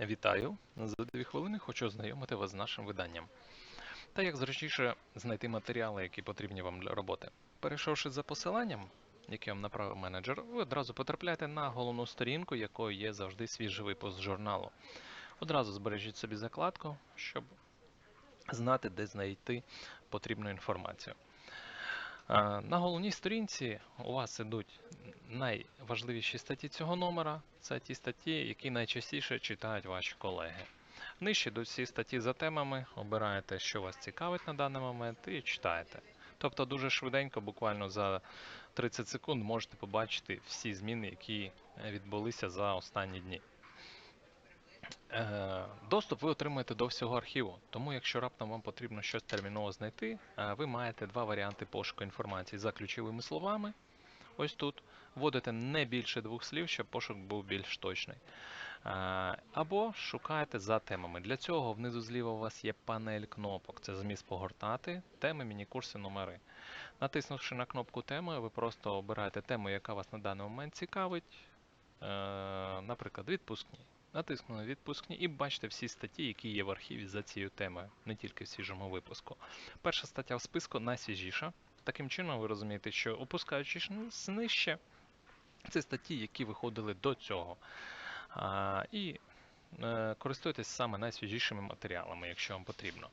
Вітаю! За дві хвилини хочу ознайомити вас з нашим виданням. Та як зручніше знайти матеріали, які потрібні вам для роботи. Перейшовши за посиланням, яке вам направив менеджер, ви одразу потрапляєте на головну сторінку, якою є завжди свіжий випуск журналу. Одразу збережіть собі закладку, щоб знати, де знайти потрібну інформацію. Е, На головній сторінці у вас ідуть найважливіші статті цього номера. Це ті статті, які найчастіше читають ваші колеги. Нижче йдуть всі статті за темами, обираєте, що вас цікавить на даний момент, і читаєте. Тобто дуже швиденько, буквально за 30 секунд, можете побачити всі зміни, які е, відбулися за останні дні. Доступ ви отримуєте до всього архіву, тому якщо раптом вам потрібно щось терміново знайти, е, ви маєте два варіанти пошуку інформації за ключовими словами. Ось тут вводите не більше двох слів, щоб пошук був більш точний. Е, Або шукаєте за темами. Для цього внизу зліва у вас є панель кнопок. Це зміст погортати, теми, міні-курси, номери. Натиснувши на кнопку теми, ви просто обираєте тему, яка вас на даний момент цікавить. Е, Наприклад, відпускні. Натиснули відпускні і бачите всі статті, які є в архіві за цією темою, не тільки в свіжому випуску. Перша стаття в списку найсвіжіша. Таким чином, ви розумієте, що опускаючись нижче, це статті, які виходили до цього. А, і е, користуйтесь саме найсвіжішими матеріалами, якщо вам потрібно.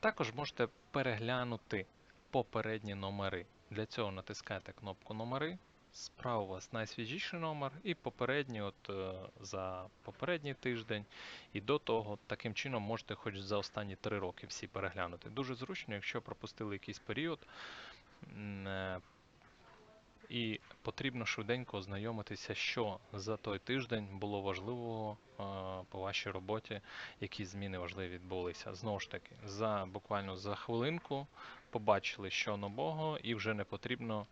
Також можете переглянути попередні номери. Для цього натискаєте кнопку номери. Справа у вас найсвіжіший номер і попередній, от е, за попередній тиждень, і до того таким чином можете хоч за останні три роки всі переглянути. Дуже зручно, якщо пропустили якийсь період, е, і потрібно швиденько ознайомитися, що за той тиждень було важливого е, по вашій роботі, які зміни важливі відбулися. Знову ж таки, за буквально за хвилинку побачили, що нового, і вже не потрібно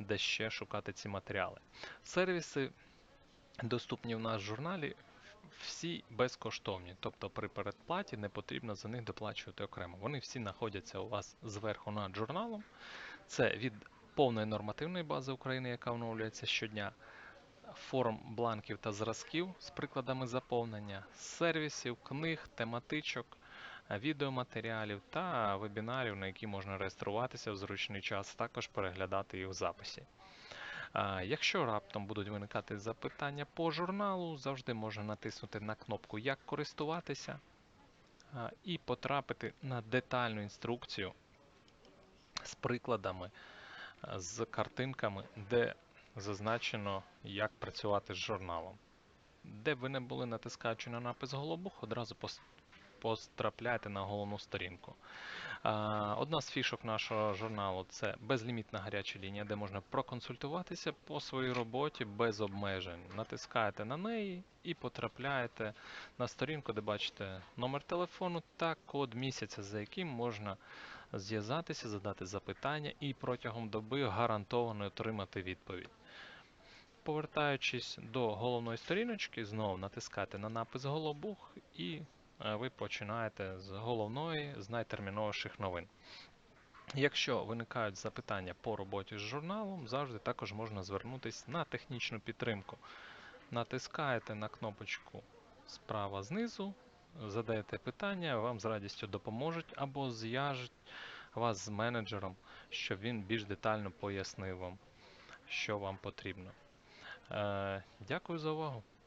де ще шукати ці матеріали. Сервіси доступні в нас в журналі. Всі безкоштовні, тобто при передплаті не потрібно за них доплачувати окремо. Вони всі знаходяться у вас зверху над журналом. Це від повної нормативної бази України, яка оновлюється щодня, форм бланків та зразків з прикладами заповнення, сервісів, книг, тематичок, відеоматеріалів та вебінарів, на які можна реєструватися в зручний час, також переглядати їх в записі. Якщо раптом будуть виникати запитання по журналу, завжди можна натиснути на кнопку Як користуватися і потрапити на детальну інструкцію з прикладами, з картинками, де зазначено, як працювати з журналом. Де б ви не були, натискаючи на напис Голобух, одразу потрапляєте на головну сторінку. Одна з фішок нашого журналу це безлімітна гаряча лінія, де можна проконсультуватися по своїй роботі без обмежень. Натискаєте на неї і потрапляєте на сторінку, де бачите номер телефону та код місяця, за яким можна зв'язатися, задати запитання і протягом доби гарантовано отримати відповідь. Повертаючись до головної сторіночки, знову натискаєте на напис Голобух і ви починаєте з головної, з найтерміновіших новин. Якщо виникають запитання по роботі з журналом, завжди також можна звернутися на технічну підтримку. Натискаєте на кнопочку справа знизу, задаєте питання, вам з радістю допоможуть або зв'яжуть вас з менеджером, щоб він більш детально пояснив вам, що вам потрібно. Е, Дякую за увагу.